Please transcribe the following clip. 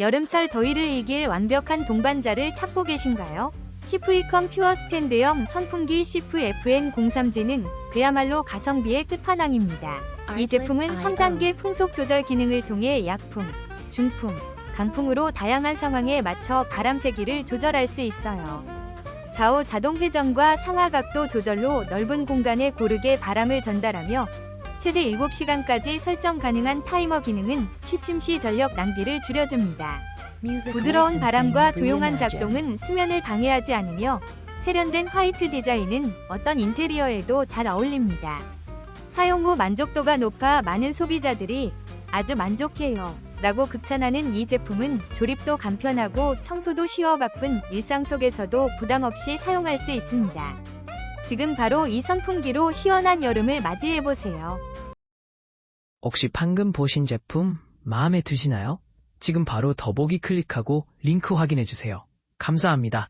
여름철 더위를 이길 완벽한 동반자를 찾고 계신가요? 시프이컴 퓨어 스탠드형 선풍기 시프 FN03G는 그야말로 가성비의 끝판왕입니다. 이 제품은 3단계 풍속 조절 기능을 통해 약풍, 중풍, 강풍으로 다양한 상황에 맞춰 바람 세기를 조절할 수 있어요. 좌우 자동 회전과 상하 각도 조절로 넓은 공간에 고르게 바람을 전달하며 최대 7시간까지 설정 가능한 타이머 기능은 취침 시 전력 낭비를 줄여줍니다. 부드러운 바람과 조용한 작동은 수면을 방해하지 않으며 세련된 화이트 디자인은 어떤 인테리어에도 잘 어울립니다. 사용 후 만족도가 높아 많은 소비자들이 아주 만족해요. 라고 극찬하는 이 제품은 조립도 간편하고 청소도 쉬워 바쁜 일상 속에서도 부담 없이 사용할 수 있습니다. 지금 바로 이 선풍기로 시원한 여름을 맞이해보세요. 혹시 방금 보신 제품 마음에 드시나요? 지금 바로 더보기 클릭하고 링크 확인해주세요. 감사합니다.